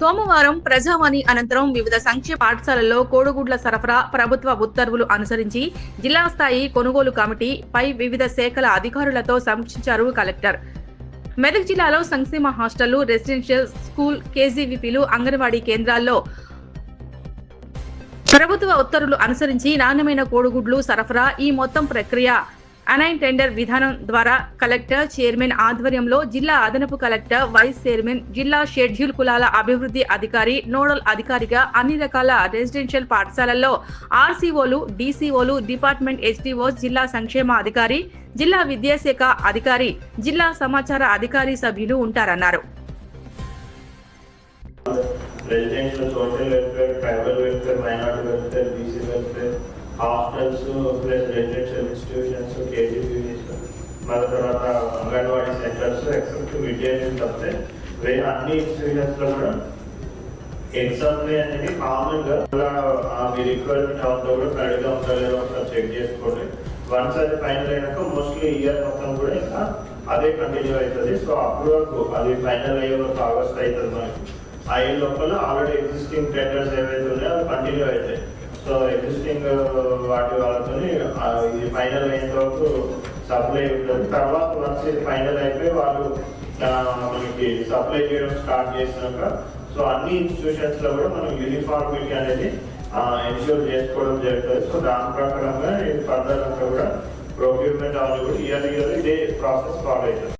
సోమవారం ప్రజావాణి అనంతరం వివిధ సంక్షేమ పాఠశాలల్లో కోడిగుడ్ల సరఫరా ప్రభుత్వ ఉత్తర్వులు అనుసరించి జిల్లా స్థాయి కొనుగోలు కమిటీ పై వివిధ శాఖల అధికారులతో సమీక్షించారు కలెక్టర్. మెదక్ జిల్లాలో సంక్షేమ హాస్టళ్ళు రెసిడెన్షియల్ స్కూల్ కేజీవీపీలు అంగన్వాడీ కేంద్రాల్లో ప్రభుత్వ ఉత్తర్వులు అనుసరించి నాణ్యమైన కోడిగుడ్లు సరఫరా ఈ మొత్తం ప్రక్రియ అనైన్ టెండర్ విధానం ద్వారా కలెక్టర్ చైర్మన్ ఆధ్వర్యంలో జిల్లా అదనపు కలెక్టర్ వైస్ చైర్మన్ జిల్లా షెడ్యూల్ కులాల అభివృద్ధి అధికారి నోడల్ అధికారిగా అన్ని రకాల రెసిడెన్షియల్ పాఠశాలల్లో ఆర్సీఓలు డీసీఓలు డిపార్ట్మెంట్ ఎస్టీఓ జిల్లా సంక్షేమ అధికారి జిల్లా విద్యాశాఖ అధికారి జిల్లా సమాచార అధికారి సభ్యులు ఉంటారన్నారు. Residential social welfare tribal welfare minority welfare BC welfare hostels plus residential institutions KGBVs మళ్ళీ తర్వాత anganwadi centres except mid day meal తప్పితే వేరే అన్ని ఇన్స్టిట్యూషన్స్లో కూడా ఎగ్జామ్ అనేది కామన్గా మీ రిక్వైర్మెంట్ అవుతా కూడా కరెక్ట్ ఉందా లేదా ఒకసారి చెక్ చేసుకోండి. వన్స్ అది ఫైనల్ అయినాక మోస్ట్లీ ఇయర్ మొత్తం కూడా ఇంకా అదే కంటిన్యూ అవుతుంది. సో అప్పుడు వరకు అది ఫైనల్ అయ్యే వరకు ఆగస్ట్ అవుతుంది మనకి. ఆ లోపల ఆల్రెడీ ఎగ్జిస్టింగ్ టెండర్స్ ఏవైతే ఉన్నాయో అవి కంటిన్యూ అవుతాయి. సో ఎగ్జిస్టింగ్ uh, వాటి వాళ్ళతో ఇది ఫైనల్ అయ్యేంత వరకు సప్లై ఉంటుంది. తర్వాత వన్స్ ఇది ఫైనల్ అయిపోయి వాళ్ళు మనకి సప్లై చేయడం స్టార్ట్ చేసినాక సో అన్ని ఇన్స్టిట్యూషన్స్లో కూడా మనం యూనిఫార్మిటీ అనేది ఎన్ష్యూర్ చేసుకోవడం జరుగుతుంది. సో దాని ప్రకారంగా ఫర్దర్ అంతా కూడా ప్రొక్యూర్మెంట్ అవన్నీ కూడా ఇయర్ ఇయర్ ఇదే ప్రాసెస్ ఫాలో అవుతుంది